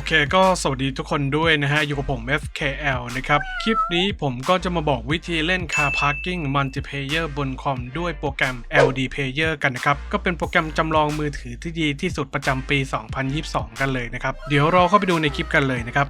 อเคก็สวัสดีทุกคนด้วยนะฮะ อยู่กับผม FKL นะครับ คลิปนี้ผมก็จะมาบอกวิธีเล่น Car Parking Multiplayer บนคอมด้วยโปรแกรม LD Player กันนะครับ ก็เป็นโปรแกรมจำลองมือถือที่ดีที่สุดประจำปี 2022 กันเลยนะครับ เดี๋ยวเราเข้าไปดูในคลิปกันเลยนะครับ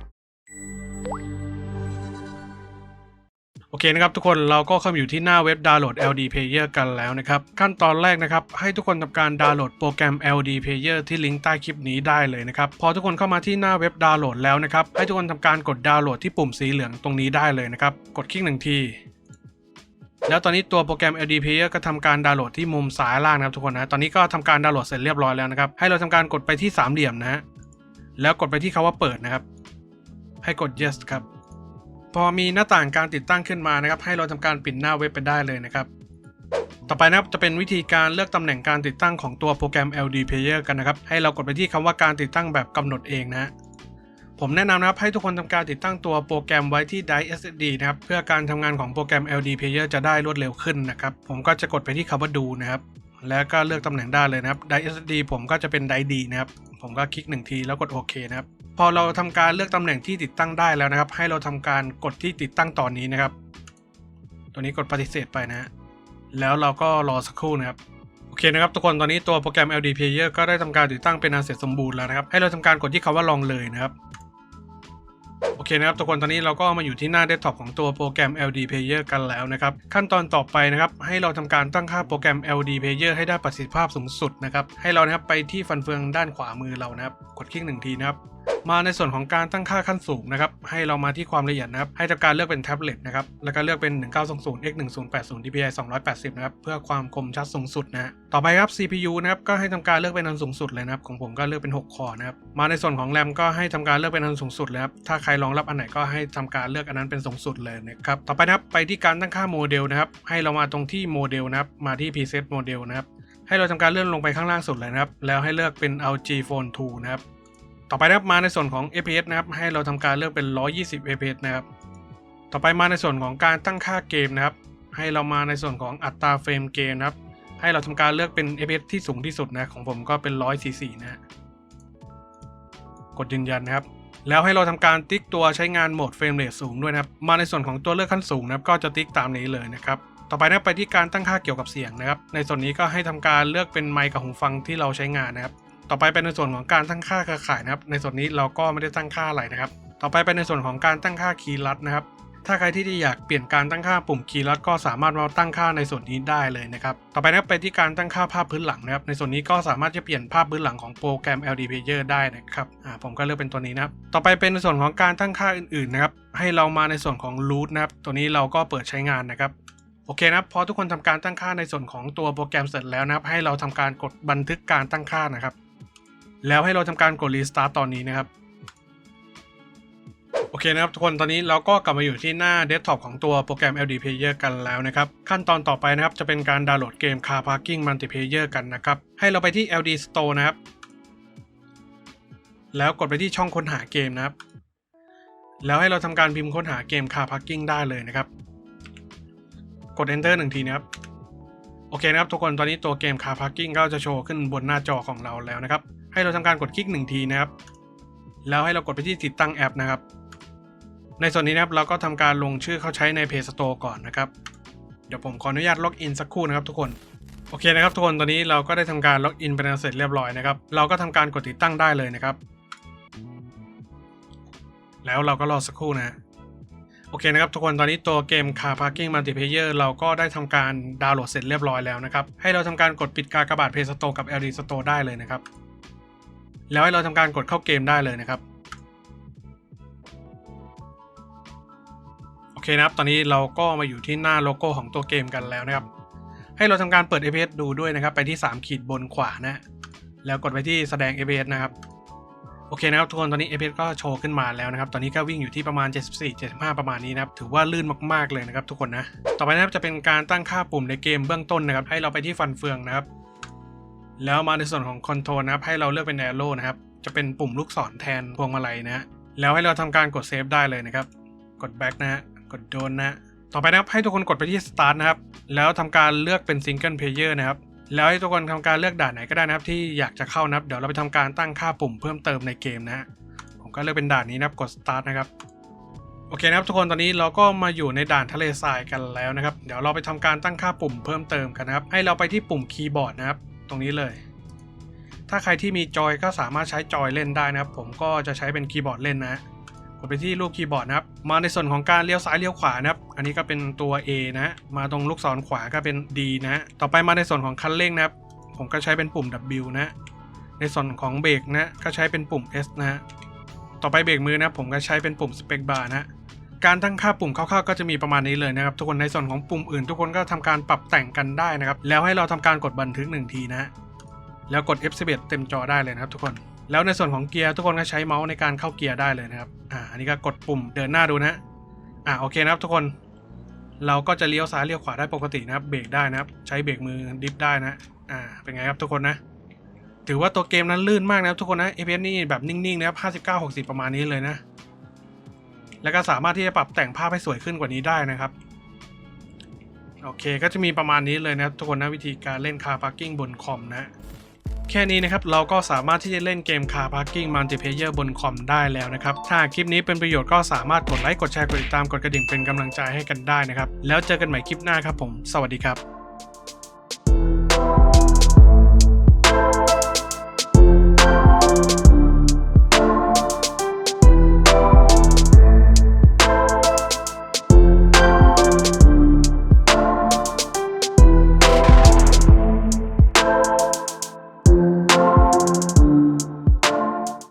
โอเคนะครับทุกคนเราก็เข้ามาอยู่ที่หน้าเว็บดาวน์โหลด LD Player กันแล้วนะครับขั้นตอนแรกนะครับให้ทุกคนทำการดาวน์โหลดโปรแกรม LD Player ที่ลิงก์ใต้คลิปนี้ได้เลยนะครับพอทุกคนเข้ามาที่หน้าเว็บดาวน์โหลดแล้วนะครับให้ทุกคนทำการกดดาวน์โหลดที่ปุ่มสีเหลืองตรงนี้ได้เลยนะครับกดคลิกหนึ่งทีแล้วตอนนี้ตัวโปรแกรม LD Player ก็ทำการดาวน์โหลดที่มุมซ้ายล่างนะครับทุกคนนะตอนนี้ก็ทำการดาวน์โหลดเสร็จเรียบร้อยแล้วนะครับให้เราทำการกดไปที่สามเหลี่ยมนะฮะแล้วกดไปที่คาว่าเปิดนะครับ ให้กด yes ครับ พอมีหน้าต่างการติดตั้งขึ้นมานะครับ ให้เราทำการปิดหน้าเว็บไปได้เลยนะครับ ต่อไปนะครับจะเป็นวิธีการเลือกตำแหน่งการติดตั้งของตัวโปรแกรม LD Player กันนะครับ ให้เรากดไปที่คำว่าการติดตั้งแบบกำหนดเองนะผมแนะนำนะครับให้ทุกคนทำการติดตั้งตัวโปรแกรมไว้ที่ Drive SSD นะครับเพื่อการทำงานของโปรแกรม LD Player จะได้รวดเร็วขึ้นนะครับ ผมก็จะกดไปที่คำว่าดูนะครับ แล้วก็เลือกตำแหน่งได้เลยนะครับ Drive SSD ผมก็จะเป็น Drive D นะครับ ผมก็คลิกหนึ่งทีแล้วกดโอเคนะครับ พอเราทำการเลือกตำแหน่งที่ติดตั้งได้แล้วนะครับ ให้เราทำการกดที่ติดตั้งตอนนี้นะครับ ตัวนี้กดปฏิเสธไปนะ แล้วเราก็รอสักครู่นะครับโอเคนะครับทุกคนตอนนี้ตัวโปรแกรม LD Player ก็ได้ทำการติดตั้งเป็นอันเสร็จสมบูรณ์แล้วนะครับ ให้เราทำการกดที่คำว่าลองเลยนะครับโอเคนะครับทุกคนตอนนี้เราก็มาอยู่ที่หน้าเดสก์ท็อปของตัวโปรแกรม LD Player กันแล้วนะครับ ขั้นตอนต่อไปนะครับให้เราทำการตั้งค่าโปรแกรม LD Player ให้ได้ประสิทธิภาพสูงสุดนะครับให้เรานะครับไปที่ฟันเฟืองด้านขวามือเรานะครับ กดคลิกหนึ่งทีนะครับมาในส่วนของการตั้งค่าขั้นสูงนะครับ ให้เรามาที่ความละเอียดนะครับ ให้ทำการเลือกเป็นแท็บเล็ตนะครับ แล้วก็เลือกเป็น 1920 x 1080 dpi 280 นะครับ เพื่อความคมชัดสูงสุดนะ ต่อไปครับ CPU นะครับ ก็ให้ทำการเลือกเป็นอันสูงสุดเลยนะครับ ของผมก็เลือกเป็น 6 คอนะครับ มาในส่วนของแรมก็ให้ทำการเลือกเป็นอันสูงสุดเลยครับ ถ้าใครรองรับอันไหนก็ให้ทำการเลือกอันนั้นเป็นสูงสุดเลยนะครับ ต่อไปนะครับ ไปที่การตั้งค่าโมเดลนะครับ ให้เรามาตรงที่โมเดลนะครับ มาที่ preset โมเดลนะครับ ให้เราทำการเลื่อนลงไปข้างล่างสุดเลยนะครับ แล้วให้เลือกเป็น LG Phone 2 นะครับ ต่อไปนะครับมาในส่วนของ FPS นะครับให้เราทำการเลือกเป็น 120 FPS นะครับ ต่อไปมาในส่วนของการตั้งค่าเกมนะครับ ให้เรามาในส่วนของอัตราเฟรมเกมนะครับ ให้เราทำการเลือกเป็น FPS ที่สูงที่สุดนะของผมก็เป็น 144 นะกดยืนยันนะครับ แล้วให้เราทำการติ๊กตัวใช้งานโหมดเฟรมเรทสูงด้วยนะครับ มาในส่วนของตัวเลือกขั้นสูงนะครับ ก็จะติ๊กตามนี้เลยนะครับต่อไปนะไปที่การตั้งค่าเกี่ยวกับเสียงนะครับ ในส่วนนี้ก็ให้ทำการเลือกเป็นไมค์กับหูฟังที่เราใช้งานนะครับ ต่อไปเป็นในส่วนของการตั้งค่าเครือข่ายนะครับ ในส่วนนี้เราก็ไม่ได้ตั้งค่าอะไรนะครับ ต่อไปเป็นในส่วนของการตั้งค่าคีย์ลัดนะครับ ถ้าใครที่อยากเปลี่ยนการตั้งค่าปุ่มคีย์ลัดก็สามารถมาตั้งค่าในส่วนนี้ได้เลยนะครับ ต่อไปนะไปที่การตั้งค่าภาพพื้นหลังนะครับ ในส่วนนี้ก็สามารถจะเปลี่ยนภาพพื้นหลังของโปรแกรม LD Player ได้นะครับ อ่าผมก็เลือกเป็นตัวนี้นะครับ ต่อไปเป็นในส่วนของการตั้งค่าอื่นๆนะครับ ให้เรามาในส่วนของ root นะครับ ตัวนี้เราก็เปิดใช้งานนะครับโอเคนะพอทุกคนทำการตั้งค่าในส่วนของตัวโปรแกรมเสร็จแล้วนะครับ ให้เราทำการกดบันทึกการตั้งค่านะครับ แล้วให้เราทำการกด restart ตอนนี้นะครับ โอเคนะครับทุกคนตอนนี้เราก็กลับมาอยู่ที่หน้าเดสก์ท็อปของตัวโปรแกรม LD Player กันแล้วนะครับ ขั้นตอนต่อไปนะครับจะเป็นการดาวน์โหลดเกม Car Parking Multiplayer กันนะครับ ให้เราไปที่ LD Store นะครับ แล้วกดไปที่ช่องค้นหาเกมนะครับ แล้วให้เราทำการพิมพ์ค้นหาเกม Car Parking ได้เลยนะครับ กด Enter หนึ่งทีนะครับโอเคนะครับทุกคนตอนนี้ตัวเกม Car Parking ก็จะโชว์ขึ้นบนหน้าจอของเราแล้วนะครับ ให้เราทำการกดคลิกหนึ่งทีนะครับ แล้วให้เรากดไปที่ติดตั้งแอปนะครับ ในส่วนนี้นะครับเราก็ทำการลงชื่อเข้าใช้ใน Play Store ก่อนนะครับ เดี๋ยวผมขออนุญาตล็อกอินสักครู่นะครับทุกคนโอเคนะครับทุกคนตอนนี้เราก็ได้ทำการล็อกอินเป็นอันเสร็จเรียบร้อยนะครับ เราก็ทำการกดติดตั้งได้เลยนะครับ แล้วเราก็รอสักครู่นะโอเคนะครับทุกคนตอนนี้ตัวเกม Car Parking Multiplayer เราก็ได้ทำการดาวน์โหลดเสร็จเรียบร้อยแล้วนะครับ ให้เราทำการกดปิดการกระบาด Play Store กับ LD Store ได้เลยนะครับ แล้วให้เราทำการกดเข้าเกมได้เลยนะครับ โอเคนะครับ ตอนนี้เราก็มาอยู่ที่หน้าโลโก้ของตัวเกมกันแล้วนะครับ ให้เราทำการเปิด APS ดูด้วยนะครับ ไปที่ 3 ขีดบนขวานะ แล้วกดไปที่แสดง APS นะครับ โอเคนะครับทุกคนตอนนี้ APS ก็โชว์ขึ้นมาแล้วนะครับ ตอนนี้ก็วิ่งอยู่ที่ประมาณ 74 75 ประมาณนี้นะครับ ถือว่าลื่นมากๆเลยนะครับ ทุกคนนะ ต่อไปนะครับจะเป็นการตั้งค่าปุ่มในเกมเบื้องต้นนะครับ ให้เราไปที่ฟันเฟืองนะครับ แล้วมาในส่วนของคอนโทรลนะครับให้เราเลือกเป็น arrow นะครับจะเป็นปุ่มลูกศรแทนพวงมาลัยนะฮะแล้วให้เราทำการกดเซฟได้เลยนะครับ กด back นะฮะกดโดนนะต่อไปนะครับให้ทุกคนกดไปที่ start นะครับแล้วทำการเลือกเป็น single player นะครับแล้วให้ทุกคนทำการเลือกด่านไหนก็ได้นะครับ ที่อยากจะเข้านะครับ เดี๋ยวเราไปทำการตั้งค่าปุ่มเพิ่มเติมในเกมนะฮะผมก็เลือกเป็นด่านนี้นะครับกด start นะครับโอเคนะครับทุกคนตอนนี้เราก็มาอยู่ในด่านทะเลทรายกันแล้วนะครับ เดี๋ยวเราไปทำการตั้งค่าปุ่มเพิ่มเติมกันนะครับ ให้เราไปที่ปุ่มคีย์บอร์ดนะครับ ตรงนี้เลย ถ้าใครที่มีจอยก็สามารถใช้จอยเล่นได้นะครับ ผมก็จะใช้เป็นคีย์บอร์ดเล่นนะกดไปที่รูปคีย์บอร์ดนะครับ มาในส่วนของการเลี้ยวซ้ายเลี้ยวขวานะครับ อันนี้ก็เป็นตัว A นะ มาตรงลูกศรขวาก็เป็น D นะ ต่อไปมาในส่วนของคันเร่งนะครับ ผมก็ใช้เป็นปุ่ม W นะ ในส่วนของเบรกนะ ก็ใช้เป็นปุ่ม S นะ ต่อไปเบรกมือนะ ผมก็ใช้เป็นปุ่ม Spec Bar นะ การตั้งค่าปุ่มคร่าวๆก็จะมีประมาณนี้เลยนะครับทุกคนในส่วนของปุ่มอื่น ทุกคนก็ทำการปรับแต่งกันได้นะครับแล้วให้เราทำการกดบันทึกหนึ่งทีนะฮะแล้วกด F11 เต็มจอได้เลยนะครับทุกคนแล้วในส่วนของเกียร์ทุกคนก็ใช้เมาส์ในการเข้าเกียร์ได้เลยนะครับอ่าอันนี้ก็กดปุ่มเดินหน้าดูนะอ่าโอเคนะครับทุกคน เราก็จะเลี้ยวซ้ายเลี้ยวขวาได้ปกตินะครับเบรกได้นะครับใช้เบรกมือดิฟได้นะอ่าเป็นไงครับทุกคนนะถือว่าตัวเกมนั้นลื่นมากนะครับทุกคนนะ FPS นี่แบบนิ่งๆนะครับ59 60 ประมาณนี้เลยนะ แล้วก็สามารถที่จะปรับแต่งภาพให้สวยขึ้นกว่านี้ได้นะครับโอเคก็จะมีประมาณนี้เลยนะครับทุกคนนะวิธีการเล่นคาร์พาร์กิ้งบนคอมนะแค่นี้นะครับเราก็สามารถที่จะเล่นเกม Car Parking Multiplayer บนคอมได้แล้วนะครับ ถ้าคลิปนี้เป็นประโยชน์ก็สามารถกดไลค์กดแชร์กดติดตามกดกระดิ่งเป็นกำลังใจให้กันได้นะครับ แล้วเจอกันใหม่คลิปหน้าครับผม สวัสดีครับ